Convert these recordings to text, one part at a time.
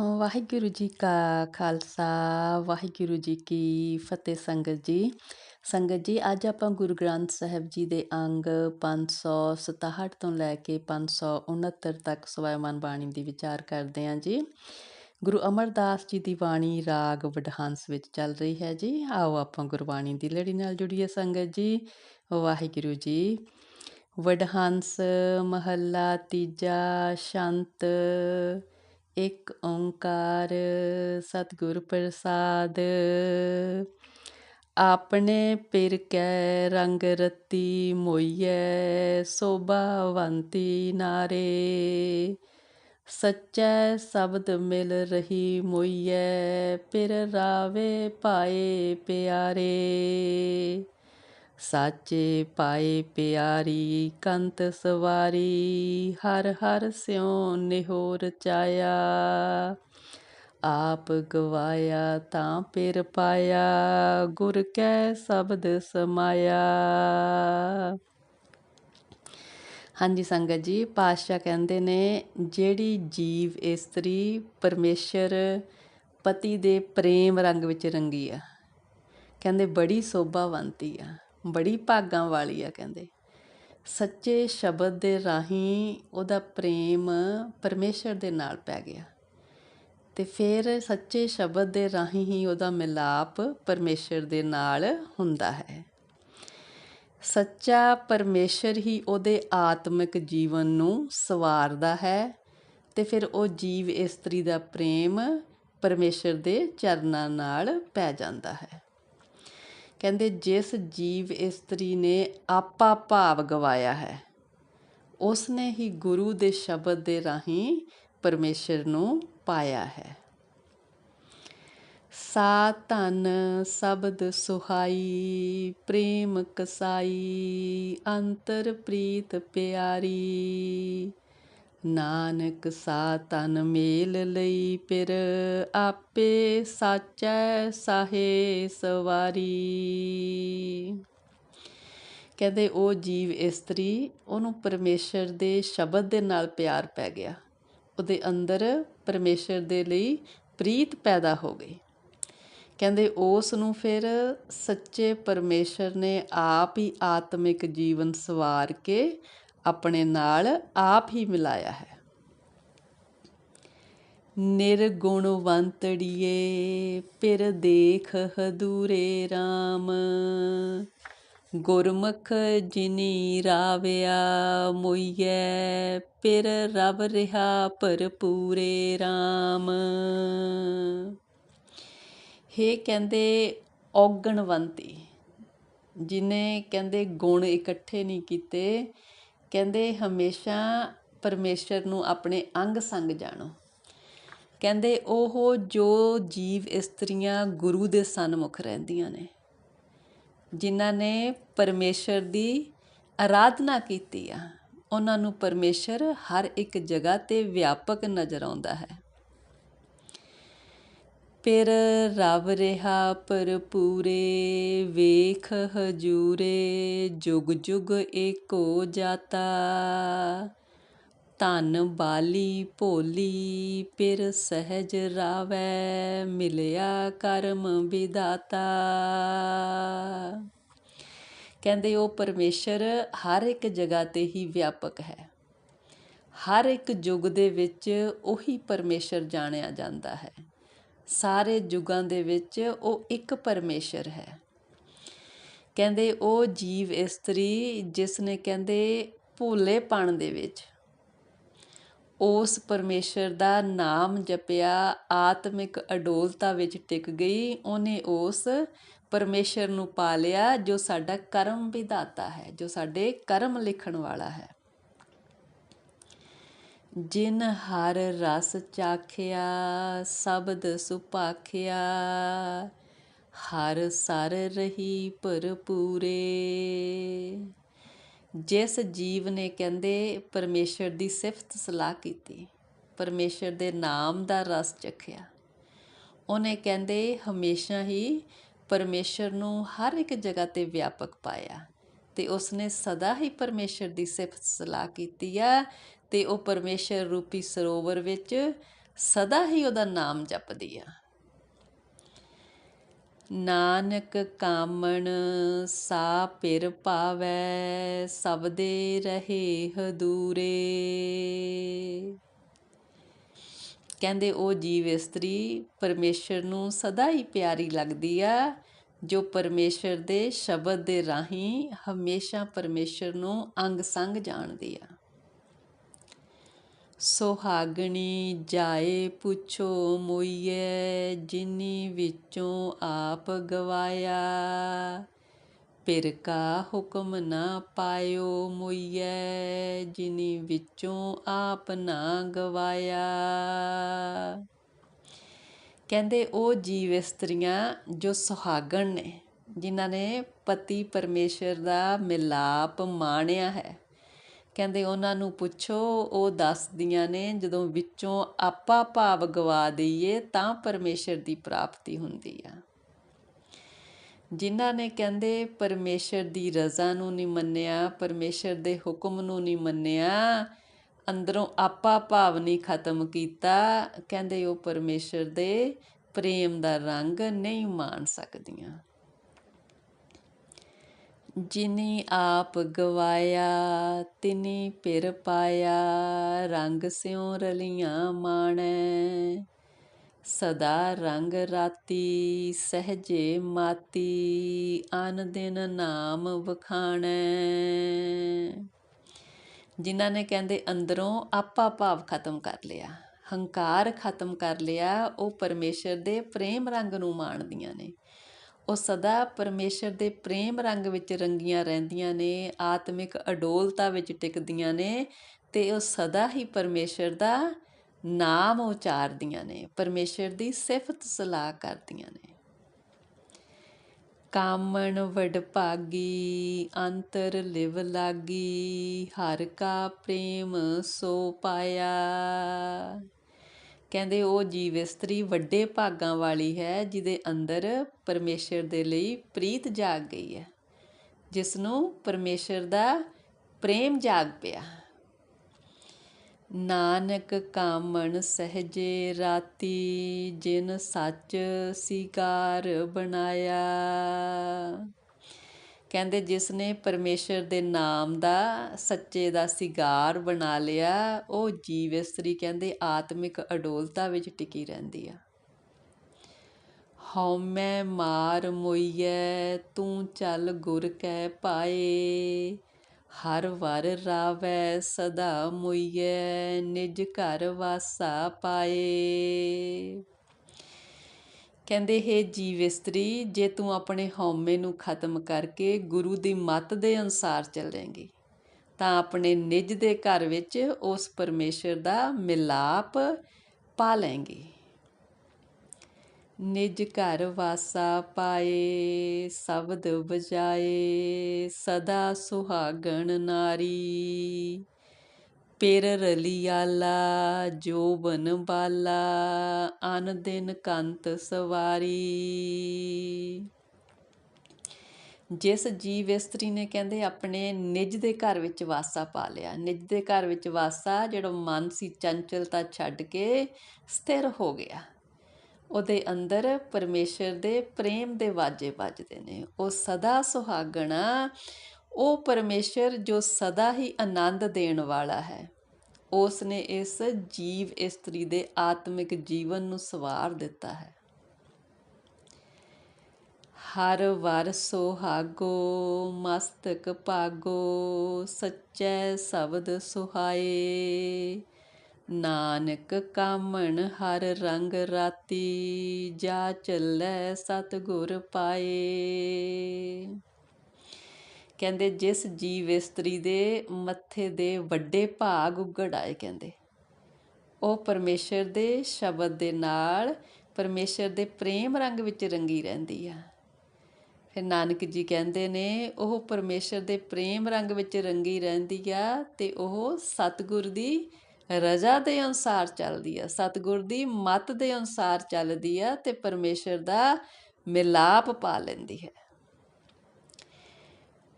ਵਾਹਿਗੁਰੂ ਜੀ ਕਾ ਖਾਲਸਾ, ਵਾਹਿਗੁਰੂ ਜੀ ਕੀ ਫਤਿਹ ਸੰਗਤ ਜੀ। ਸੰਗਤ ਜੀ, ਅੱਜ ਆਪਾਂ ਗੁਰੂ ਗ੍ਰੰਥ ਸਾਹਿਬ ਜੀ ਦੇ ਅੰਗ 567 ਤੋਂ ਲੈ ਕੇ 569 ਤੱਕ ਸਵੈਮਨ ਬਾਣੀ ਦੀ ਵਿਚਾਰ ਕਰਦੇ ਹਾਂ ਜੀ। ਗੁਰੂ ਅਮਰਦਾਸ ਜੀ ਦੀ ਬਾਣੀ ਰਾਗ ਵਡਹੰਸ ਵਿੱਚ ਚੱਲ ਰਹੀ ਹੈ ਜੀ। ਆਓ ਆਪਾਂ ਗੁਰਬਾਣੀ ਦੀ ਲੜੀ ਨਾਲ ਜੁੜੀਏ ਸੰਗਤ ਜੀ। ਵਾਹਿਗੁਰੂ ਜੀ, ਵਡਹੰਸ, ਮਹੱਲਾ, ਤੀਜਾ, ਸ਼ੰਤ ਇੱਕ ਓੰਕਾਰ ਸਤਿਗੁਰ ਪ੍ਰਸਾਦ। ਆਪਣੇ ਪਿਰ ਕੈ ਰੰਗ ਰਤੀ ਮੋਈਐ ਸੋਭਾਵੰਤੀ ਨਾਰੇ। ਸੱਚੈ ਸ਼ਬਦ ਮਿਲ ਰਹੀ ਮੋਈਐ, ਪਿਰ ਰਾਵੇ ਪਾਏ ਪਿਆਰੇ। ਸਾਚੇ ਪਾਏ ਪਿਆਰੀ ਕੰਤ ਸਵਾਰੀ, ਹਰ ਹਰ ਸਿਉ ਨਿਹੋਰ ਚਾਇਆ। ਆਪ ਗਵਾਇਆ ਤਾਂ ਪਿਰ ਪਾਇਆ, ਗੁਰ ਕੈ ਸ਼ਬਦ ਸਮਾਇਆ। ਹਾਂਜੀ ਸੰਗਤ ਜੀ, ਪਾਤਸ਼ਾਹ ਕਹਿੰਦੇ ਨੇ, ਜਿਹੜੀ ਜੀਵ ਇਸਤਰੀ ਪਰਮੇਸ਼ਰ ਪਤੀ ਦੇ ਪ੍ਰੇਮ ਰੰਗ ਵਿੱਚ ਰੰਗੀ ਆ, ਕਹਿੰਦੇ ਬੜੀ ਸੋਭਾਵੰਤੀ ਆ। ਬੜੀ ਭਾਗਾਂ ਵਾਲੀ ਆ ਕਹਿੰਦੇ। ਸੱਚੇ ਸ਼ਬਦ ਦੇ ਰਾਹੀਂ ਉਹਦਾ ਪ੍ਰੇਮ ਪਰਮੇਸ਼ਰ ਦੇ ਨਾਲ ਪੈ ਗਿਆ। ਤੇ ਫਿਰ ਸੱਚੇ ਸ਼ਬਦ ਦੇ ਰਾਹੀਂ ਹੀ ਉਹਦਾ ਮਿਲਾਪ ਪਰਮੇਸ਼ਰ ਦੇ ਨਾਲ ਹੁੰਦਾ ਹੈ। ਸੱਚਾ ਪਰਮੇਸ਼ਰ ਹੀ ਉਹਦੇ ਆਤਮਿਕ ਜੀਵਨ ਨੂੰ ਸਵਾਰਦਾ ਹੈ ਤੇ ਫਿਰ ਉਹ ਜੀਵ ਇਸਤਰੀ ਦਾ ਪ੍ਰੇਮ ਪਰਮੇਸ਼ਰ ਦੇ ਚਰਨਾਂ ਨਾਲ ਪੈ ਜਾਂਦਾ ਹੈ। ਕਹਿੰਦੇ ਜਿਸ ਜੀਵ ਇਸਤਰੀ ਨੇ ਆਪਾ ਭਾਵ ਗਵਾਇਆ ਹੈ ਉਸ ਨੇ ਹੀ ਗੁਰੂ ਦੇ ਸ਼ਬਦ ਦੇ ਰਾਹੀਂ ਪਰਮੇਸ਼ਰ ਨੂੰ ਪਾਇਆ ਹੈ। ਸਾ ਧਨ ਸ਼ਬਦ ਸੁਹਾਈ, ਪ੍ਰੇਮ ਕਸਾਈ, ਅੰਤਰ ਪ੍ਰੀਤ ਪਿਆਰੀ। ਨਾਨਕ ਸਾ ਤਨ ਮੇਲ ਲਈ ਪਿਰ ਆਪੇ ਸਾਚੈ ਸਾਹੇ ਸਵਾਰੀ। ਕਹਿੰਦੇ ਉਹ ਜੀਵ ਇਸਤਰੀ, ਉਹਨੂੰ ਪਰਮੇਸ਼ਰ ਦੇ ਸ਼ਬਦ ਦੇ ਨਾਲ ਪਿਆਰ ਪੈ ਗਿਆ। ਉਹਦੇ ਅੰਦਰ ਪਰਮੇਸ਼ਰ ਦੇ ਲਈ ਪ੍ਰੀਤ ਪੈਦਾ ਹੋ ਗਈ। ਕਹਿੰਦੇ ਉਸ ਨੂੰ ਫਿਰ ਸੱਚੇ ਪਰਮੇਸ਼ਰ ਨੇ ਆਪ ਹੀ ਆਤਮਿਕ ਜੀਵਨ ਸਵਾਰ ਕੇ ਆਪਣੇ ਨਾਲ ਆਪ ਹੀ ਮਿਲਾਇਆ ਹੈ। ਨਿਰਗੁਣਵੰਤੜੀਏ ਪਿਰ ਦੇਖ ਹਦੂਰੇ RAM ਗੁਰਮੁਖ ਜਿਨੀ ਰਾਵਿਆ ਮੋਈਐ ਪਿਰ ਰਬ ਰਹਾ ਭਰਪੂਰੇ RAM हे ਕਹਿੰਦੇ ਔਗਣਵੰਤੀ, ਜਿਨੇ ਕਹਿੰਦੇ ਗੁਣ ਇਕੱਠੇ ਨਹੀਂ ਕੀਤੇ ਕਹਿੰਦੇ ਹਮੇਸ਼ਾ ਪਰਮੇਸ਼ਰ ਨੂੰ ਆਪਣੇ ਅੰਗ ਸੰਗ ਜਾਣੋ। ਕਹਿੰਦੇ ਉਹ ਜੋ ਜੀਵ ਇਸਤਰੀਆਂ ਗੁਰੂ ਦੇ ਸਨਮੁਖ ਰਹਿੰਦੀਆਂ ਨੇ, ਜਿਨ੍ਹਾਂ ਨੇ ਪਰਮੇਸ਼ਰ ਦੀ ਆਰਾਧਨਾ ਕੀਤੀ ਆ, ਉਹਨਾਂ ਨੂੰ ਪਰਮੇਸ਼ਰ ਹਰ ਇੱਕ ਜਗ੍ਹਾ ਤੇ ਵਿਆਪਕ ਨਜ਼ਰ ਆਉਂਦਾ ਹੈ। ਪਿਰ ਰਬ ਰਹਾ ਪੂਰੇ ਵੇਖ ਹਜੂਰੇ, ਜੁਗ ਜੁਗ ਏਕੋ ਜਾਤਾ। ਧਨ ਬਾਲੀ ਭੋਲੀ ਪਿਰ ਸਹਿਜ ਰਾਵੈ, ਮਿਲਿਆ ਕਰਮ ਵਿਦਾਤਾ ਕਹਿੰਦੇ ਉਹ ਪਰਮੇਸ਼ਰ ਹਰ ਇੱਕ ਜਗ੍ਹਾ ਤੇ ਹੀ ਵਿਆਪਕ ਹੈ। ਹਰ ਇੱਕ ਯੁੱਗ ਦੇ ਵਿੱਚ ਉਹੀ ਪਰਮੇਸ਼ਰ ਜਾਣਿਆ ਜਾਂਦਾ ਹੈ। ਸਾਰੇ ਯੁੱਗਾਂ ਦੇ ਵਿੱਚ ਉਹ ਇੱਕ ਪਰਮੇਸ਼ਰ ਹੈ। ਕਹਿੰਦੇ ਉਹ ਜੀਵ ਇਸਤਰੀ ਜਿਸ ਨੇ ਕਹਿੰਦੇ ਭੋਲੇਪਣ ਦੇ ਵਿੱਚ। ਉਸ ਪਰਮੇਸ਼ਰ ਦਾ ਨਾਮ ਜਪਿਆ, ਆਤਮਿਕ ਅਡੋਲਤਾ ਵਿੱਚ ਟਿਕ ਗਈ, ਉਹਨੇ ਉਸ ਪਰਮੇਸ਼ਰ ਨੂੰ ਪਾ ਲਿਆ ਜੋ ਸਾਡਾ ਕਰਮ ਵਿਧਾਤਾ ਹੈ, ਜੋ ਸਾਡੇ ਕਰਮ ਲਿਖਣ ਵਾਲਾ ਹੈ। ਜਿਨ ਹਰ ਰਸ ਚਾਖਿਆ, ਸ਼ਬਦ ਸੁਪਾਖਿਆ ਹਰ ਸਰ ਰਹੀ ਭਰਪੂਰੇ। ਜਿਸ ਜੀਵ ਨੇ ਕਹਿੰਦੇ, ਪਰਮੇਸ਼ਰ ਦੀ ਸਿਫਤ ਸਲਾਹ ਕੀਤੀ। ਪਰਮੇਸ਼ਰ ਦੇ ਨਾਮ ਦਾ ਰਸ ਚਖਿਆ। ਉਹਨੇ ਕਹਿੰਦੇ, ਹਮੇਸ਼ਾ ਹੀ ਪਰਮੇਸ਼ਰ ਨੂੰ ਹਰ ਇੱਕ ਜਗ੍ਹਾ ਤੇ ਵਿਆਪਕ ਪਾਇਆ ਤੇ ਉਸਨੇ ਸਦਾ ਹੀ ਪਰਮੇਸ਼ਰ ਦੀ ਸਿਫਤ ਸਲਾਹ ਕੀਤੀ ਆ ਤੇ ਉਹ ਪਰਮੇਸ਼ਰ ਰੂਪੀ ਸਰੋਵਰ ਵਿੱਚ ਸਦਾ ਹੀ ਉਹਦਾ ਨਾਮ ਜਪਦੀ ਆ। ਨਾਨਕ ਕਾਮਣ ਸਾ ਪਿਰ ਪਾਵੈ, ਸਬਦੇ ਰਹੇ ਹਦੂਰੇ। ਕਹਿੰਦੇ ਉਹ ਜੀਵ ਇਸਤਰੀ ਪਰਮੇਸ਼ਰ ਨੂੰ ਸਦਾ ਹੀ ਪਿਆਰੀ ਲੱਗਦੀ ਆ, ਜੋ ਪਰਮੇਸ਼ਰ ਦੇ ਸ਼ਬਦ ਦੇ ਰਾਹੀਂ ਹਮੇਸ਼ਾ ਪਰਮੇਸ਼ਰ ਨੂੰ ਅੰਗ ਸੰਗ ਜਾਣਦੀ ਆ। ਸੁਹਾਗਣੀ ਜਾਏ ਪੁੱਛੋ ਮੋਈਏ ਜਿਨੀ ਵਿੱਚੋਂ ਆਪ ਗਵਾਇਆ। ਪਿਰਕਾ ਹੁਕਮ ਨਾ ਪਾਇਓ ਮੋਈਏ ਜਿਨੀ ਵਿੱਚੋਂ ਆਪ ਨਾ ਗਵਾਇਆ। ਕਹਿੰਦੇ ਉਹ ਜੀਵ ਇਸਤਰੀਆਂ ਜੋ ਸੁਹਾਗਣ ਨੇ, ਜਿਨ੍ਹਾਂ ਨੇ ਪਤੀ ਪਰਮੇਸ਼ਰ ਦਾ ਮਿਲਾਪ ਮਾਣਿਆ ਹੈ। ਕਹਿੰਦੇ ਉਹਨਾਂ ਨੂੰ ਪੁੱਛੋ, ਉਹ ਦੱਸਦੀਆਂ ਨੇ, ਜਦੋਂ ਵਿੱਚੋਂ ਆਪਾ ਭਾਵ ਗਵਾ ਦਈਏ, ਤਾਂ ਪਰਮੇਸ਼ਰ ਦੀ ਪ੍ਰਾਪਤੀ ਹੁੰਦੀ ਆ। ਜਿਨ੍ਹਾਂ ਨੇ ਕਹਿੰਦੇ, ਪਰਮੇਸ਼ਰ ਦੀ ਰਜ਼ਾ ਨੂੰ ਨਹੀਂ ਮੰਨਿਆ, ਪਰਮੇਸ਼ਰ ਦੇ ਹੁਕਮ ਨੂੰ ਨਹੀਂ ਮੰਨਿਆ, ਅੰਦਰੋਂ ਆਪਾ ਭਾਵ ਨਹੀਂ ਖਤਮ ਕੀਤਾ, ਕਹਿੰਦੇ ਉਹ ਪਰਮੇਸ਼ਰ ਦੇ ਪ੍ਰੇਮ ਦਾ ਰੰਗ ਨਹੀਂ ਮਾਣ ਸਕਦੀਆਂ। ਜਿਨੀ ਆਪ ਗਵਾਇਆ, ਤਿਨੀ ਪਿਰ ਪਾਇਆ, ਰੰਗ ਸਿਉ ਰਲੀਆਂ ਮਾਣੈ। ਸਦਾ ਰੰਗ ਰਾਤੀ ਸਹਜੇ ਮਾਤੀ, ਅਨ ਦਿਨ ਨਾਮ ਵਖਾਣੈ। ਜਿਨ੍ਹਾਂ ਨੇ ਕਹਿੰਦੇ, ਅੰਦਰੋਂ ਆਪਾ ਭਾਵ ਖਤਮ ਕਰ ਲਿਆ, ਹੰਕਾਰ ਖਤਮ ਕਰ ਲਿਆ, ਉਹ ਪਰਮੇਸ਼ਰ ਦੇ ਪ੍ਰੇਮ ਰੰਗ ਨੂੰ ਮਾਣਦੀਆਂ ਨੇ। ਉਹ ਸਦਾ ਪਰਮੇਸ਼ਰ ਦੇ ਪ੍ਰੇਮ ਰੰਗ ਵਿੱਚ ਰੰਗੀਆਂ ਰਹਿੰਦੀਆਂ ਨੇ, ਆਤਮਿਕ ਅਡੋਲਤਾ ਵਿੱਚ ਟਿਕਦੀਆਂ ਨੇ ਤੇ ਉਹ ਸਦਾ ਹੀ ਪਰਮੇਸ਼ਰ ਦਾ ਨਾਮ ਉਚਾਰਦੀਆਂ ਨੇ, ਪਰਮੇਸ਼ਰ ਦੀ ਸਿਫਤ ਸਲਾਹ ਕਰਦੀਆਂ ਨੇ। ਕਾਮਣ ਵਡ ਭਾਗੀ, ਅੰਤਰ ਲਿਵ ਲਾਗੀ, ਹਰ ਕਾ ਪ੍ਰੇਮ ਸੋ ਪਾਇਆ। ਕਹਿੰਦੇ ਉਹ ਜੀਵ ਇਸਤਰੀ ਵੱਡੇ ਭਾਗਾਂ ਵਾਲੀ ਹੈ, ਜਿਹਦੇ ਅੰਦਰ ਪਰਮੇਸ਼ਰ ਦੇ ਲਈ ਪ੍ਰੀਤ ਜਾਗ ਗਈ ਹੈ। ਜਿਸ ਨੂੰ ਪਰਮੇਸ਼ਰ ਦਾ ਪ੍ਰੇਮ ਜਾਗ ਪਿਆ। ਨਾਨਕ ਕਾਮਣ ਸਹਜੇ ਰਾਤੀ, ਜਿਨ ਸੱਚ ਸਿਕਾਰ ਬਣਾਇਆ। ਕਹਿੰਦੇ ਜਿਸ ਨੇ ਪਰਮੇਸ਼ਰ ਦੇ ਨਾਮ ਦਾ, ਸੱਚੇ ਦਾ ਸਿਗਾਰ ਬਣਾ ਲਿਆ, ਉਹ ਜੀਵ ਇਸਤਰੀ ਕਹਿੰਦੇ ਆਤਮਿਕ ਅਡੋਲਤਾ ਵਿੱਚ ਟਿਕੀ ਰਹਿੰਦੀ ਆ। ਹਉਮੈ ਮਾਰ ਮੋਈਐ, ਤੂੰ ਚੱਲ ਗੁਰ ਕੈ ਪਾਏ, ਹਰ ਵਰ ਰਾਵੈ ਸਦਾ ਮੋਈਐ, ਨਿਜ ਘਰ ਵਾਸਾ ਪਾਏ। ਕਹਿੰਦੇ, ਹੇ ਜੀਵ ਇਸਤਰੀ, ਜੇ ਤੂੰ ਆਪਣੇ ਹਉਮੈ ਨੂੰ ਖਤਮ ਕਰਕੇ ਗੁਰੂ ਦੀ ਮੱਤ ਦੇ ਅਨਸਾਰ ਚੱਲੇਂਗੀ, ਤਾਂ ਆਪਣੇ ਨਿਜ ਦੇ ਘਰ ਵਿੱਚ ਉਸ ਪਰਮੇਸ਼ਰ ਦਾ ਮਿਲਾਪ ਪਾ ਲੇਂਗੀ ਨਿਜ ਘਰ ਵਾਸਾ ਪਾਏ, ਸ਼ਬਦ ਬਜਾਏ ਸਦਾ ਸੁਹਾਗਣ ਨਾਰੀ। ਪਿਰ ਰਲੀਆਲਾ ਜੋਬਨ ਬਾਲਾ, ਅਨ ਦਿਨ ਕੰਤ ਸਵਾਰੀ। ਜਿਸ ਜੀਵ ਇਸਤਰੀ ਨੇ ਕਹਿੰਦੇ ਆਪਣੇ ਨਿੱਜ ਦੇ ਘਰ ਵਿੱਚ ਵਾਸਾ ਪਾ ਲਿਆ। ਨਿੱਜ ਦੇ ਘਰ ਵਿੱਚ ਵਾਸਾ ਜਿਹੜਾ ਮਨ ਸੀ ਚੰਚਲਤਾ ਛੱਡ ਕੇ ਸਥਿਰ ਹੋ ਗਿਆ। ਉਹਦੇ ਅੰਦਰ ਪਰਮੇਸ਼ਰ ਦੇ ਪ੍ਰੇਮ ਦੇ ਵਾਜੇ ਵੱਜਦੇ ਨੇ। ਉਹ ਸਦਾ ਸੁਹਾਗਣਾ ਉਹ ਪਰਮੇਸ਼ਰ ਜੋ ਸਦਾ ਹੀ ਆਨੰਦ ਦੇਣ ਵਾਲਾ ਹੈ। ਉਸ ਨੇ ਇਸ ਜੀਵ ਇਸਤਰੀ ਦੇ ਆਤਮਿਕ ਜੀਵਨ ਨੂੰ ਸਵਾਰ ਦਿੱਤਾ ਹੈ। ਹਰ ਵਰ ਸੁਹਾਗੋ, ਮਸਤਕ ਭਾਗੋ, ਸੱਚੈ ਸ਼ਬਦ ਸੁਹਾਏ। ਨਾਨਕ ਕਾਮਣ ਹਰ ਰੰਗ ਰਾਤੀ, ਜਾ ਚੱਲੈ ਸਤਗੁਰ ਪਾਏ। ਕਹਿੰਦੇ ਜਿਸ ਜੀਵ ਇਸਤਰੀ ਦੇ ਮੱਥੇ ਦੇ ਵੱਡੇ ਭਾਗ ਉਗੜ ਆਏ ਕਹਿੰਦੇ। ਉਹ ਪਰਮੇਸ਼ਰ ਦੇ ਸ਼ਬਦ ਦੇ ਨਾਲ ਪਰਮੇਸ਼ਰ ਦੇ ਪ੍ਰੇਮ ਰੰਗ ਵਿੱਚ ਰੰਗੀ ਰਹਿੰਦੀ ਆ। ਫਿਰ ਨਾਨਕ ਜੀ ਕਹਿੰਦੇ ਨੇ, ਉਹ ਪਰਮੇਸ਼ਰ ਦੇ ਪ੍ਰੇਮ ਰੰਗ ਵਿੱਚ ਰੰਗੀ ਰਹਿੰਦੀ ਆ ਤੇ ਉਹ ਸਤਗੁਰ ਦੀ ਰਜ਼ਾ ਦੇ ਅਨੁਸਾਰ ਚੱਲਦੀ ਆ। ਸਤਗੁਰ ਦੀ ਮਤ ਦੇ ਅਨੁਸਾਰ ਚੱਲਦੀ ਆ ਤੇ ਪਰਮੇਸ਼ਰ ਦਾ ਮਿਲਾਪ ਪਾ ਲੈਂਦੀ ਹੈ।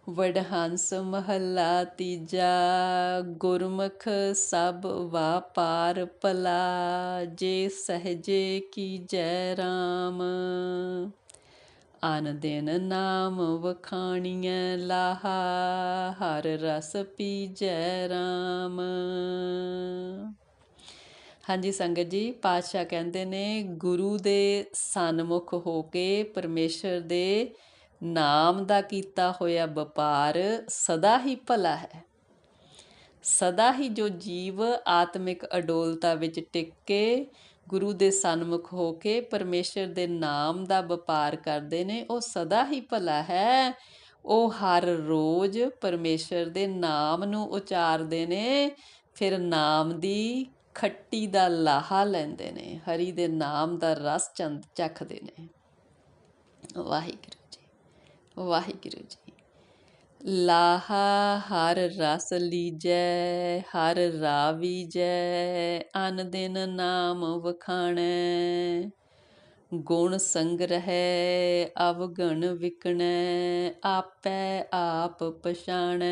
ਵਡਹੰਸ ਮਹੱਲਾ ਤੀਜਾ, ਗੁਰਮੁਖ ਸਭ ਵਾਪਾਰ ਭਲਾ, ਜੇ ਸਹਜੇ ਕੀਜੈ ਰਾਮ। ਆਨ ਦਿਨ ਨਾਮ ਵਖਾਣੀਐ ਲਾਹਾ, ਹਰ ਰਸ ਪੀ ਜੈ ਰਾਮ। ਹਾਂਜੀ ਸੰਗਤ ਜੀ, ਪਾਤਸ਼ਾਹ ਕਹਿੰਦੇ ਨੇ, ਗੁਰੂ ਦੇ ਸਨਮੁਖ ਹੋ ਕੇ ਪਰਮੇਸ਼ਰ ਦੇ ਨਾਮ ਦਾ ਕੀਤਾ ਹੋਇਆ ਵਪਾਰ ਸਦਾ ਹੀ ਭਲਾ ਹੈ। ਸਦਾ ਹੀ ਜੋ ਜੀਵ ਆਤਮਿਕ ਅਡੋਲਤਾ ਵਿੱਚ ਟਿਕ ਕੇ ਗੁਰੂ ਦੇ ਸਨਮੁਖ ਹੋ ਕੇ ਪਰਮੇਸ਼ਰ ਦੇ ਨਾਮ ਦਾ ਵਪਾਰ ਕਰਦੇ ਨੇ, ਉਹ ਸਦਾ ਹੀ ਭਲਾ ਹੈ। ਉਹ ਹਰ ਰੋਜ਼ ਪਰਮੇਸ਼ਰ ਦੇ ਨਾਮ ਨੂੰ ਉਚਾਰਦੇ ਨੇ, ਫਿਰ ਨਾਮ ਦੀ ਖੱਟੀ ਦਾ ਲਾਹਾ ਲੈਂਦੇ ਨੇ, ਹਰੀ ਦੇ ਨਾਮ ਦਾ ਰਸ ਚੰਦ ਚੱਖਦੇ ਨੇ। ਵਾਹਿਗੁਰੂ। ਵਾਹਿਗੁਰੂ ਜੀ। ਲਾਹਾ ਹਰ ਰਸ ਲੀਜੈ, ਹਰ ਰਾਵੀਜੈ, ਅਨ ਦਿਨ ਨਾਮ ਵਖਾਣੈ। ਗੁਣ ਸੰਗ੍ਰਹਿ, ਅਵਗਣ ਵਿਕਣੈ, ਆਪੈ ਆਪ ਪਛਾਣੈ।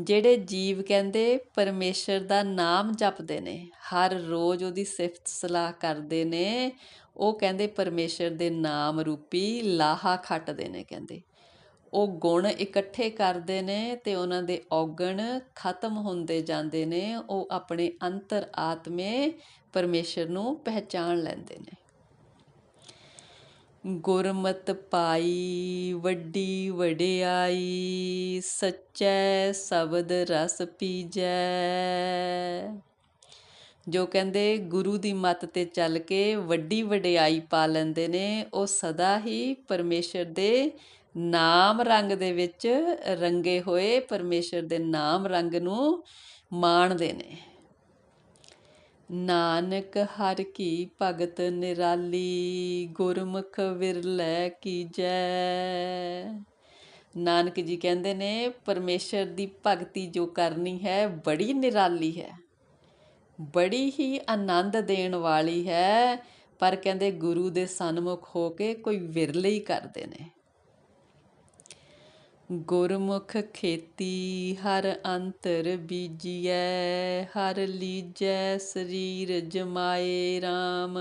ਜਿਹੜੇ ਜੀਵ ਕਹਿੰਦੇ ਪਰਮੇਸ਼ਰ ਦਾ ਨਾਮ ਜਪਦੇ ਨੇ, ਹਰ ਰੋਜ਼ ਉਹਦੀ ਸਿਫਤ ਸਲਾਹ ਕਰਦੇ ਨੇ ਉਹ ਕਹਿੰਦੇ ਪਰਮੇਸ਼ਰ ਦੇ ਨਾਮ ਰੂਪੀ ਲਾਹਾ ਖੱਟਦੇ ਨੇ ਕਹਿੰਦੇ। ਉਹ ਗੁਣ ਇਕੱਠੇ ਕਰਦੇ ਨੇ ਤੇ ਉਹਨਾਂ ਦੇ ਔਗਣ ਖਤਮ ਹੁੰਦੇ ਜਾਂਦੇ ਨੇ। ਉਹ ਆਪਣੇ ਅੰਤਰ ਆਤਮੇ ਪਰਮੇਸ਼ਰ ਨੂੰ ਪਹਿਚਾਣ ਲੈਂਦੇ ਨੇ। ਗੁਰਮਤ ਪਾਈ, ਵੱਡੀ ਵਡਿਆਈ, ਸੱਚੈ ਸ਼ਬਦ ਰਸ ਪੀਜੈ। ਜੋ ਕਹਿੰਦੇ ਗੁਰੂ ਦੀ ਮੱਤ ਤੇ ਚੱਲ ਕੇ ਵੱਡੀ ਵਡਿਆਈ ਪਾ ਲੈਂਦੇ ਨੇ, ਉਹ ਸਦਾ ਹੀ ਪਰਮੇਸ਼ਰ ਦੇ ਨਾਮ ਰੰਗ ਦੇ ਵਿੱਚ ਰੰਗੇ ਹੋਏ ਪਰਮੇਸ਼ਰ ਦੇ ਨਾਮ ਰੰਗ ਨੂੰ ਮਾਣਦੇ ਨੇ। ਨਾਨਕ ਹਰ ਕੀ ਭਗਤ ਨਿਰਾਲੀ, ਗੁਰਮੁਖ ਵਿਰਲੇ ਕੀਜੈ ਨਾਨਕ ਜੀ ਕਹਿੰਦੇ ਨੇ, ਪਰਮੇਸ਼ਰ ਦੀ ਭਗਤੀ ਜੋ ਕਰਨੀ ਹੈ, ਬੜੀ ਨਿਰਾਲੀ ਹੈ। ਬੜੀ ਹੀ ਆਨੰਦ ਦੇਣ ਵਾਲੀ ਹੈ। ਪਰ ਕਹਿੰਦੇ ਗੁਰੂ ਦੇ ਸਨਮੁਖ ਹੋ ਕੇ ਕੋਈ ਵਿਰਲੇ ਹੀ ਕਰਦੇ ਨੇ। ਗੁਰਮੁਖ ਖੇਤੀ ਹਰ ਅੰਤਰ ਬੀਜੀਐ, ਹਰ ਲੀਜੈ ਸਰੀਰ ਜਮਾਏ RAM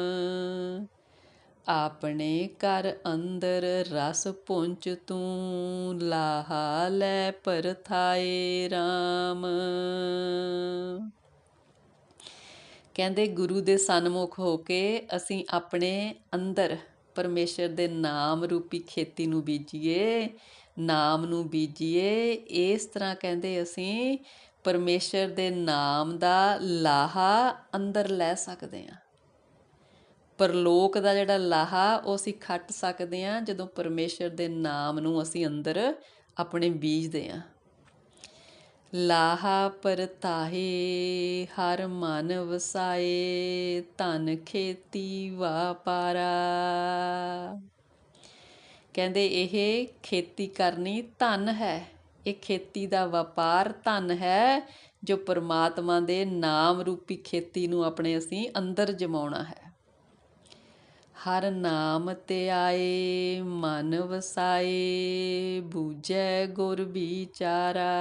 ਆਪਣੇ ਘਰ ਅੰਦਰ ਰਸ ਪੁੰਚ ਤੂੰ, ਲਾਹਾ ਲੈ ਪਰਥਾਏ RAM ਕਹਿੰਦੇ ਗੁਰੂ ਦੇ ਸਨਮੁਖ ਹੋ ਕੇ ਅਸੀਂ ਆਪਣੇ ਅੰਦਰ ਪਰਮੇਸ਼ਰ ਦੇ ਨਾਮ ਰੂਪੀ ਖੇਤੀ ਨੂੰ ਬੀਜੀਏ, ਨਾਮ ਨੂੰ ਬੀਜੀਏ, ਇਸ ਤਰ੍ਹਾਂ ਕਹਿੰਦੇ ਅਸੀਂ ਪਰਮੇਸ਼ਰ ਦੇ ਨਾਮ ਦਾ ਲਾਹਾ ਅੰਦਰ ਲੈ ਸਕਦੇ ਹਾਂ। ਪਰਲੋਕ ਦਾ ਜਿਹੜਾ ਲਾਹਾ, ਉਹ ਅਸੀਂ ਖੱਟ ਸਕਦੇ ਹਾਂ ਜਦੋਂ ਪਰਮੇਸ਼ਰ ਦੇ ਨਾਮ ਨੂੰ ਅਸੀਂ ਅੰਦਰ ਆਪਣੇ ਬੀਜਦੇ ਹਾਂ। ਲਾਹਾ ਪਰਤਾਹੇ, ਹਰ ਮਨ ਵਸਾਏ, ਧਨ ਖੇਤੀ ਵਾਪਾਰਾ। ਕਹਿੰਦੇ ਇਹ ਖੇਤੀ ਕਰਨੀ ਧਨ ਹੈ। ਇਹ ਖੇਤੀ ਦਾ ਵਪਾਰ ਧਨ ਹੈ, ਜੋ ਪਰਮਾਤਮਾ ਦੇ ਨਾਮ ਰੂਪੀ ਖੇਤੀ ਨੂੰ ਆਪਣੇ ਅਸੀਂ ਅੰਦਰ ਜਮਾਉਣਾ ਹੈ। ਹਰ ਨਾਮ ਤੇ ਆਏ, ਮਨ ਵਸਾਏ, ਬੂਝੈ ਗੁਰ ਵਿਚਾਰਾ।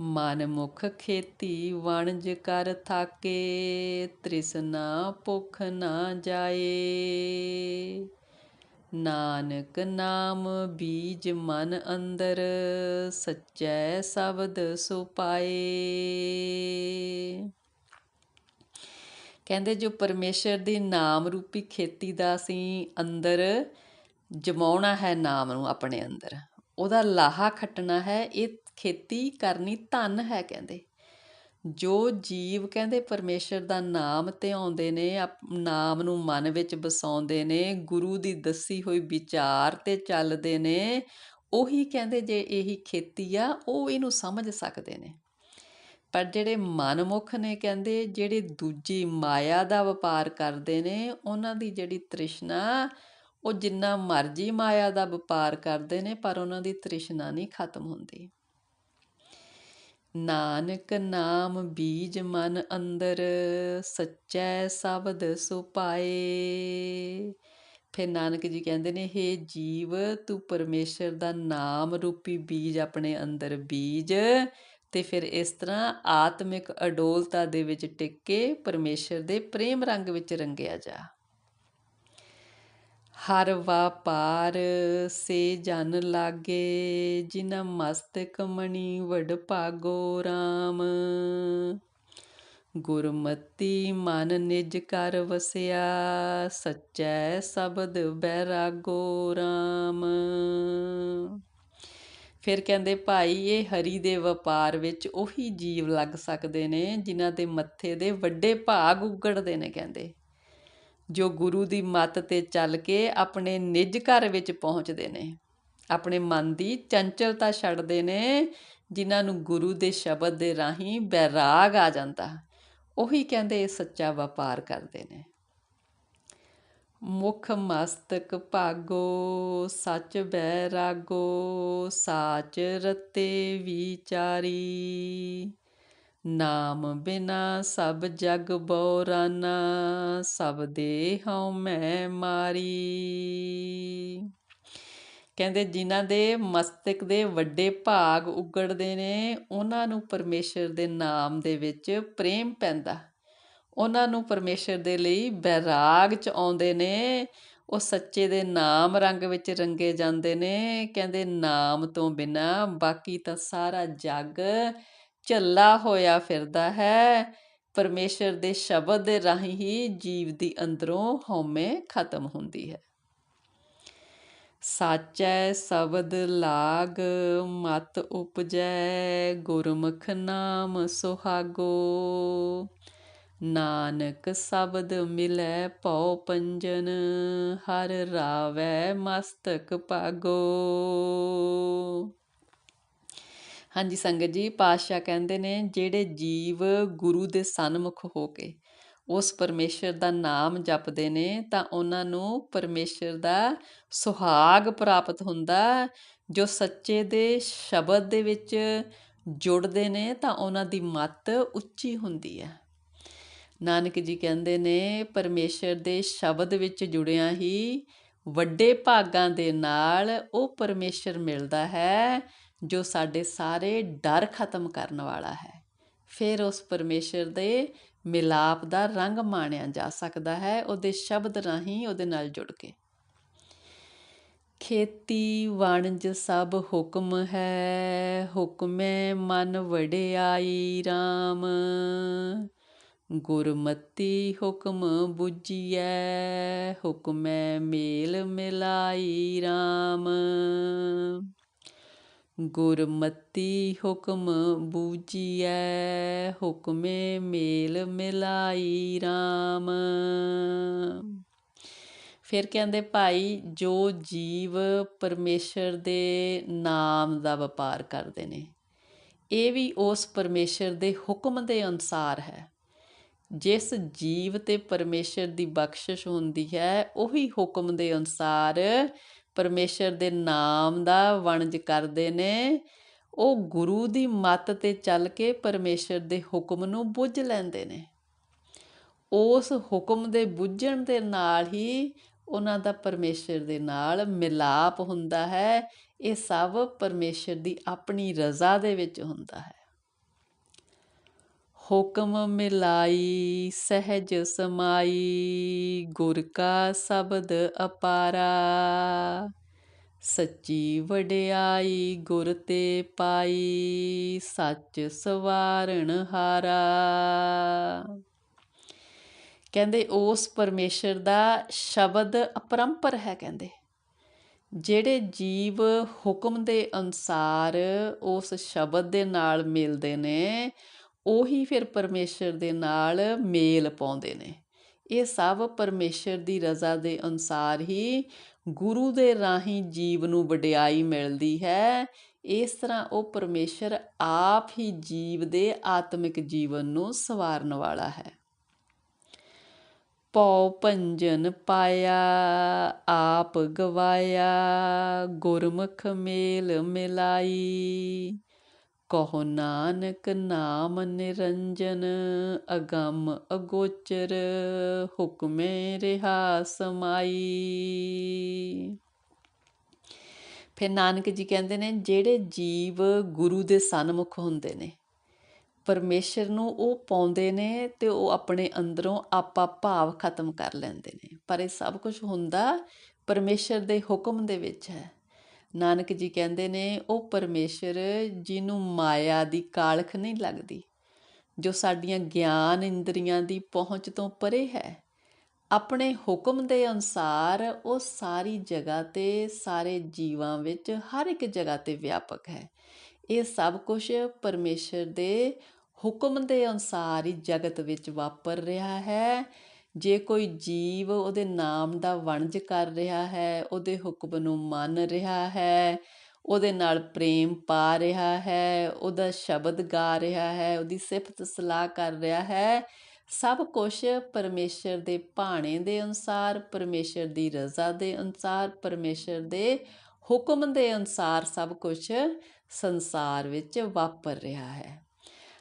ਮਨ ਮੁਖ ਖੇਤੀ ਵਣਜ ਕਰ ਥਾਕੇ ਤ੍ਰਿਸ਼ਨਾ ਭੁਖ ਨਾ ਜਾਏ। ਨਾਨਕ ਨਾਮ ਬੀਜ ਮਨ ਅੰਦਰ, ਸੱਚੈ ਸ਼ਬਦ ਸੁਪਾਏ ਕਹਿੰਦੇ ਜੋ ਪਰਮੇਸ਼ਰ ਦੀ ਨਾਮ ਰੂਪੀ ਖੇਤੀ ਦਾ ਅਸੀਂ ਅੰਦਰ ਜਮਾਉਣਾ ਹੈ ਨਾਮ ਨੂੰ ਆਪਣੇ ਅੰਦਰ। ਉਹਦਾ ਲਾਹਾ ਖੱਟਣਾ ਹੈ, ਇਹ ਖੇਤੀ ਕਰਨੀ ਧਨ ਹੈ ਕਹਿੰਦੇ। ਜੋ ਜੀਵ ਕਹਿੰਦੇ ਪਰਮੇਸ਼ਰ ਦਾ ਨਾਮ ਤੇ ਆਉਂਦੇ ਨੇ ਨਾਮ ਨੂੰ ਮਨ ਵਿੱਚ ਵਸਾਉਂਦੇ ਨੇ, ਗੁਰੂ ਦੀ ਦੱਸੀ ਹੋਈ ਵਿਚਾਰ ਤੇ ਚੱਲਦੇ ਨੇ, ਉਹੀ ਕਹਿੰਦੇ ਜੇ ਇਹੀ ਖੇਤੀ ਆ, ਉਹ ਇਹਨੂੰ ਸਮਝ ਸਕਦੇ ਨੇ। ਪਰ ਜਿਹੜੇ ਮਨਮੁਖ ਨੇ ਕਹਿੰਦੇ, ਜਿਹੜੇ ਦੂਜੀ ਮਾਇਆ ਦਾ ਵਪਾਰ ਕਰਦੇ ਨੇ, ਉਹਨਾਂ ਦੀ ਜਿਹੜੀ ਤ੍ਰਿਸ਼ਨਾ, ਉਹ ਜਿੰਨਾ ਮਰਜ਼ੀ ਮਾਇਆ ਦਾ ਵਪਾਰ ਕਰਦੇ ਨੇ, ਪਰ ਉਹਨਾਂ ਦੀ ਤ੍ਰਿਸ਼ਨਾ ਨਹੀਂ ਖਤਮ ਹੁੰਦੀ। ਨਾਨਕ ਨਾਮ ਬੀਜ ਮਨ ਅੰਦਰ, ਸੱਚੈ ਸ਼ਬਦ ਸੁਪਾਏ। ਫਿਰ ਨਾਨਕ ਜੀ ਕਹਿੰਦੇ ਨੇ, ਹੇ ਜੀਵ, ਤੂੰ ਪਰਮੇਸ਼ਰ ਦਾ ਨਾਮ ਰੂਪੀ ਬੀਜ ਆਪਣੇ ਅੰਦਰ ਬੀਜ। ਤੇ ਫਿਰ ਇਸ ਤਰ੍ਹਾਂ ਆਤਮਿਕ ਅਡੋਲਤਾ ਦੇ ਵਿੱਚ ਟਿਕ ਕੇ ਪਰਮੇਸ਼ਰ ਦੇ ਪ੍ਰੇਮ ਰੰਗ ਵਿੱਚ ਰੰਗਿਆ ਜਾ। ਹਰ ਵਾਪਾਰ ਸੇ ਜਨ ਲਾਗੇ ਜਿਨ ਮਸਤਕ ਮਣੀ ਵਡ ਭਾਗੋ RAM ਗੁਰਮਤੀ ਮਨ ਨਿਜ ਕਰ ਵਸਿਆ, ਸੱਚੈ ਸ਼ਬਦ ਬੈਰਾਗੋ RAM ਫਿਰ ਕਹਿੰਦੇ, ਭਾਈ, ਇਹ ਹਰੀ ਦੇ ਵਪਾਰ ਵਿੱਚ ਉਹੀ ਜੀਵ ਲੱਗ ਸਕਦੇ ਨੇ ਜਿਨ੍ਹਾਂ ਦੇ ਮੱਥੇ ਦੇ ਵੱਡੇ ਭਾਗ ਉਗੜਦੇ ਨੇ, ਕਹਿੰਦੇ। ਜੋ ਗੁਰੂ ਦੀ ਮੱਤ ਤੇ ਚੱਲ ਕੇ ਆਪਣੇ ਨਿੱਜ ਘਰ ਵਿੱਚ ਪਹੁੰਚਦੇ ਨੇ। ਆਪਣੇ ਮਨ ਦੀ ਚੰਚਲਤਾ ਛੱਡਦੇ ਨੇ, ਜਿਨ੍ਹਾਂ ਨੂੰ ਗੁਰੂ ਦੇ ਸ਼ਬਦ ਦੇ ਰਾਹੀਂ ਬੈਰਾਗ ਆ ਜਾਂਦਾ। ਉਹੀ ਕਹਿੰਦੇ, ਇਹ ਸੱਚਾ ਵਪਾਰ ਕਰਦੇ ਨੇ। ਮੁਖ ਮਸਤਕ ਭਾਗੋ, ਸੱਚ ਬੈਰਾਗੋ, ਸਾਚ ਰਤੇ ਵਿਚਾਰੀ। ਨਾਮ ਬਿਨਾ ਸਭ ਜਗ ਬੋਰਾਨਾ, ਸਭ ਦੇ ਹਉ ਮੈਂ ਮਾਰੀ। ਕਹਿੰਦੇ ਜਿਨ੍ਹਾਂ ਦੇ ਮਸਤਕ ਦੇ ਵੱਡੇ ਭਾਗ ਉਗੜਦੇ ਨੇ, ਉਹਨਾਂ ਨੂੰ ਪਰਮੇਸ਼ਰ ਦੇ ਨਾਮ ਦੇ ਵਿੱਚ ਪ੍ਰੇਮ ਪੈਂਦਾ। ਉਹਨਾਂ ਨੂੰ ਪਰਮੇਸ਼ਰ ਦੇ ਲਈ ਬੈਰਾਗ ਚ ਆਉਂਦੇ ਨੇ। ਉਹ ਸੱਚੇ ਦੇ ਨਾਮ ਰੰਗ ਵਿੱਚ ਰੰਗੇ ਜਾਂਦੇ ਨੇ। ਕਹਿੰਦੇ, ਨਾਮ ਤੋਂ ਬਿਨਾ ਬਾਕੀ ਤਾਂ ਸਾਰਾ ਜੱਗ ਝੱਲਾ ਹੋਇਆ ਫਿਰਦਾ ਹੈ। ਪਰਮੇਸ਼ਰ ਦੇ ਸ਼ਬਦ ਦੇ ਰਾਹੀਂ ਹੀ ਜੀਵ ਦੀ ਅੰਦਰੋਂ ਹਉਮੈ ਖਤਮ ਹੁੰਦੀ ਹੈ। ਸਾਚੈ ਸ਼ਬਦ ਲਾਗ ਮਤ ਉਪਜੈ ਗੁਰਮੁਖ ਨਾਮ ਸੁਹਾਗੋ। ਨਾਨਕ ਸ਼ਬਦ ਮਿਲੈ ਪਉ ਪੰਜਨ, ਹਰ ਰਾਵੈ ਮਸਤਕ ਭਾਗੋ। ਹਾਂਜੀ, ਸੰਗਤ ਜੀ, ਪਾਤਸ਼ਾਹ ਕਹਿੰਦੇ ਨੇ, ਜਿਹੜੇ ਜੀਵ ਗੁਰੂ ਦੇ ਸਨਮੁਖ ਹੋ ਕੇ ਉਸ ਪਰਮੇਸ਼ਰ ਦਾ ਨਾਮ ਜਪਦੇ ਨੇ, ਤਾਂ ਉਹਨਾਂ ਨੂੰ ਪਰਮੇਸ਼ਰ ਦਾ ਸੁਹਾਗ ਪ੍ਰਾਪਤ ਹੁੰਦਾ। ਜੋ ਸੱਚੇ ਦੇ ਸ਼ਬਦ ਦੇ ਵਿੱਚ ਜੁੜਦੇ ਨੇ, ਤਾਂ ਉਹਨਾਂ ਦੀ ਮੱਤ ਉੱਚੀ ਹੁੰਦੀ ਹੈ। ਨਾਨਕ ਜੀ ਕਹਿੰਦੇ ਨੇ, ਪਰਮੇਸ਼ਰ ਦੇ ਸ਼ਬਦ ਵਿੱਚ ਜੁੜਿਆ ਹੀ ਵੱਡੇ ਭਾਗਾਂ ਦੇ ਨਾਲ ਉਹ ਪਰਮੇਸ਼ਰ ਮਿਲਦਾ ਹੈ, ਜੋ ਸਾਡੇ ਸਾਰੇ ਡਰ ਖਤਮ ਕਰਨ ਵਾਲਾ ਹੈ। ਫਿਰ ਉਸ ਪਰਮੇਸ਼ਰ ਦੇ ਮਿਲਾਪ ਦਾ ਰੰਗ ਮਾਣਿਆ ਜਾ ਸਕਦਾ ਹੈ, ਉਹਦੇ ਸ਼ਬਦ ਰਾਹੀਂ ਉਹਦੇ ਨਾਲ ਜੁੜ ਕੇ। ਖੇਤੀ ਵਣਜ ਸਭ ਹੁਕਮ ਹੈ, ਹੁਕਮੇ ਮਨ ਵਡਿਆਈ RAM ਗੁਰਮਤੀ ਹੁਕਮ 부ਜੀਐ ਹੁਕਮੈ ਮੇਲ ਮਿਲਾਈ RAM ਗੁਰਮਤੀ ਹੁਕਮ 부ਜੀਐ ਹੁਕਮੇ ਮੇਲ ਮਿਲਾਈ RAM ਫਿਰ ਕਹਿੰਦੇ, ਭਾਈ, ਜੋ ਜੀਵ ਪਰਮੇਸ਼ਰ ਦੇ ਨਾਮ ਦਾ ਵਪਾਰ ਕਰਦੇ ਨੇ, ਇਹ ਵੀ ਉਸ ਪਰਮੇਸ਼ਰ ਦੇ ਹੁਕਮ ਦੇ ਅਨੁਸਾਰ ਹੈ। ਜਿਸ ਜੀਵ ਤੇ ਪਰਮੇਸ਼ਰ ਦੀ ਬਖਸ਼ਿਸ਼ ਹੁੰਦੀ ਹੈ, ਉਹੀ ਹੁਕਮ ਦੇ ਅਨੁਸਾਰ ਪਰਮੇਸ਼ਰ ਦੇ ਨਾਮ ਦਾ ਵਣਜ ਕਰਦੇ ਨੇ। ਉਹ ਗੁਰੂ ਦੀ ਮੱਤ ਤੇ ਚੱਲ ਕੇ ਪਰਮੇਸ਼ਰ ਦੇ ਹੁਕਮ ਨੂੰ ਬੁੱਝ ਲੈਂਦੇ ਨੇ। ਉਸ ਹੁਕਮ ਦੇ ਬੁੱਝਣ ਦੇ ਨਾਲ ਹੀ ਉਹਨਾਂ ਦਾ ਪਰਮੇਸ਼ਰ ਦੇ ਨਾਲ ਮਿਲਾਪ ਹੁੰਦਾ ਹੈ। ਇਹ ਸਭ ਪਰਮੇਸ਼ਰ ਦੀ ਆਪਣੀ ਰਜ਼ਾ ਦੇ ਵਿੱਚ ਹੁੰਦਾ ਹੈ। ਹੁਕਮ ਮਿਲਾਈ, ਸਹਿਜ ਸਮਾਈ, ਗੁਰ ਕਾ ਸ਼ਬਦ ਅਪਾਰਾ। ਸੱਚੀ ਵਡਿਆਈ, ਗੁਰ ਤੇ ਪਾਈ, ਸੱਚ ਸਵਾਰਣ ਹਾਰਾ। ਕਹਿੰਦੇ ਉਸ ਪਰਮੇਸ਼ਰ ਦਾ ਸ਼ਬਦ ਅਪਰੰਪਰ ਹੈ ਕਹਿੰਦੇ। ਜਿਹੜੇ ਜੀਵ ਹੁਕਮ ਦੇ ਅਨਸਾਰ ਉਸ ਸ਼ਬਦ ਦੇ ਨਾਲ ਮਿਲਦੇ ਨੇ ਉਹੀ ਫਿਰ ਪਰਮੇਸ਼ਰ ਦੇ ਨਾਲ ਮੇਲ ਪਾਉਂਦੇ ਨੇ। ਇਹ ਸਭ ਪਰਮੇਸ਼ਰ ਦੀ ਰਜ਼ਾ ਦੇ ਅਨੁਸਾਰ ਹੀ ਗੁਰੂ ਦੇ ਰਾਹੀਂ ਜੀਵ ਨੂੰ ਵਡਿਆਈ ਮਿਲਦੀ ਹੈ। ਇਸ ਤਰ੍ਹਾਂ ਉਹ ਪਰਮੇਸ਼ਰ ਆਪ ਹੀ ਜੀਵ ਦੇ ਆਤਮਿਕ ਜੀਵਨ ਨੂੰ ਸਵਾਰਨ ਵਾਲਾ ਹੈ। ਪਉ ਪੰਜਨ ਪਾਇਆ, ਆਪ ਗਵਾਇਆ, ਗੁਰਮੁਖ ਮੇਲ ਮਿਲਾਈ। ਕਹੋ ਨਾਨਕ ਨਾਮ ਨਿਰੰਜਨ, ਅਗੰਮ ਅਗੋਚਰ, ਹੁਕਮੇ ਰਹਾ ਸਮਾਈ। ਫਿਰ ਨਾਨਕ ਜੀ ਕਹਿੰਦੇ ਨੇ, ਜਿਹੜੇ ਜੀਵ ਗੁਰੂ ਦੇ ਸਨਮੁਖ ਹੁੰਦੇ ਨੇ, ਪਰਮੇਸ਼ਰ ਨੂੰ ਉਹ ਪਾਉਂਦੇ ਨੇ ਤੇ ਉਹ ਆਪਣੇ ਅੰਦਰੋਂ ਆਪਾ ਭਾਵ ਖਤਮ ਕਰ ਲੈਂਦੇ ਨੇ। ਪਰ ਇਹ ਸਭ ਕੁਝ ਹੁੰਦਾ ਪਰਮੇਸ਼ਰ ਦੇ ਹੁਕਮ ਦੇ ਵਿੱਚ ਹੈ। ਨਾਨਕ ਜੀ ਕਹਿੰਦੇ ਨੇ, ਉਹ ਪਰਮੇਸ਼ਰ ਜਿਹਨੂੰ ਮਾਇਆ ਦੀ ਕਾਲਖ ਨਹੀਂ ਲੱਗਦੀ, ਜੋ ਸਾਡੀਆਂ ਗਿਆਨ ਇੰਦਰੀਆਂ ਦੀ ਪਹੁੰਚ ਤੋਂ ਪਰੇ ਹੈ। ਆਪਣੇ ਹੁਕਮ ਦੇ ਅਨੁਸਾਰ ਉਹ ਸਾਰੀ ਜਗ੍ਹਾ ਤੇ, ਸਾਰੇ ਜੀਵਾਂ ਵਿੱਚ ਹਰ ਇੱਕ ਜਗ੍ਹਾ ਤੇ ਵਿਆਪਕ ਹੈ। ਇਹ ਸਭ ਕੁਝ ਪਰਮੇਸ਼ਰ ਦੇ ਹੁਕਮ ਦੇ ਅਨੁਸਾਰ ਹੀ ਜਗਤ ਵਿੱਚ ਵਾਪਰ ਰਿਹਾ ਹੈ। ਜੇ ਕੋਈ ਜੀਵ ਉਹਦੇ ਨਾਮ ਦਾ ਵਣਜ ਕਰ ਰਿਹਾ ਹੈ, ਉਹਦੇ ਹੁਕਮ ਨੂੰ ਮੰਨ ਰਿਹਾ ਹੈ, ਉਹਦੇ ਨਾਲ ਪ੍ਰੇਮ ਪਾ ਰਿਹਾ ਹੈ, ਉਹਦਾ ਸ਼ਬਦ ਗਾ ਰਿਹਾ ਹੈ, ਉਹਦੀ ਸਿਫਤ ਸਲਾਹ ਕਰ ਰਿਹਾ ਹੈ, ਸਭ ਕੁਝ ਪਰਮੇਸ਼ਰ ਦੇ ਭਾਣੇ ਦੇ ਅਨੁਸਾਰ, ਪਰਮੇਸ਼ਰ ਦੀ ਰਜ਼ਾ ਦੇ ਅਨੁਸਾਰ, ਪਰਮੇਸ਼ਰ ਦੇ ਹੁਕਮ ਦੇ ਅਨੁਸਾਰ ਸਭ ਕੁਝ ਸੰਸਾਰ ਵਿੱਚ ਵਾਪਰ ਰਿਹਾ ਹੈ।